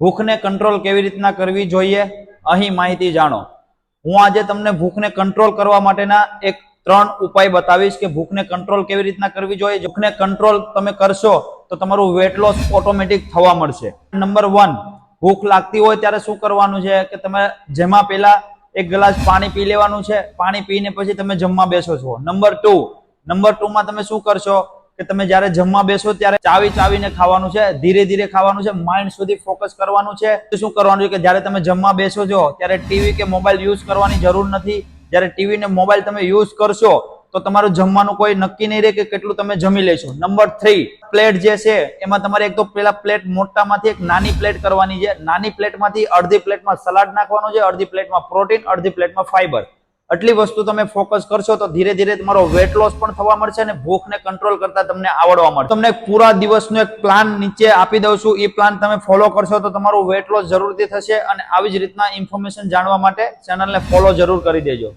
ભૂખને control કેવી રીતના કરવી જોઈએ, અહીં માહિતી જાણો. હું આજે તમને ભૂખને કંટ્રોલ કરવા માટેના એક ત્રણ ઉપાય બતાવીશ કે ભૂખને કંટ્રોલ કેવી રીતના કરવી જોઈએ. ભૂખને કંટ્રોલ તમે કરશો તો તમારું વેટ લોસ ઓટોમેટિક થવા મળશે. નંબર વન ભૂખ લાગતી હોય ત્યારે શું કરવાનું છે કે તમે જેમાં પહેલા એક ગ્લાસ પાણી પી લેવાનું છે, પાણી પીને પછી તમે જમવા બેસો છો. નંબર ટુ નંબર ટુમાં તમે શું કરશો? કે તમે જ્યારે જમવા બેસો ત્યારે ચાવી ચાવીને ખાવાનું છે, ધીરે ધીરે ખાવાનું છે માઇન્ડ સુધી ફોકસ કરવાનું છે. શું કરવાનું છે કે જ્યારે તમે જમવા બેસો છો, ત્યારે ટીવી કે મોબાઈલ યુઝ કરવાની જરૂર નથી. જ્યારે ટીવી ને મોબાઈલ તમે યુઝ કરશો, તો તમારું જમવાનું કોઈ નક્કી નહીં રહે કે કેટલું તમે જમી લેશો. નંબર થ્રી પ્લેટ જે છે, એમાં તમારે એક તો પેલા પ્લેટ મોટામાંથી એક નાની પ્લેટ કરવાની છે. નાની પ્લેટમાંથી અડધી પ્લેટમાં સલાડ નાખવાનું છે, અડધી પ્લેટમાં પ્રોટીન અડધી પ્લેટમાં ફાઈબર આટલી વસ્તુ તમે ફોકસ કરશો તો ધીરે ધીરે તમારો વેટ લોસ પણ થવા મળશે અને ભૂખને કંટ્રોલ કરતા તમને આવડવા મળશે. તમને પૂરા દિવસનો એક પ્લાન નીચે આપી દઉં છું. એ પ્લાન તમે ફોલો કરશો તો તમારું વેટ લોસ જરૂરથી થશે અને આવી જ રીતના ઇન્ફોર્મેશન જાણવા માટે ચેનલને ફોલો જરૂર કરી દેજો.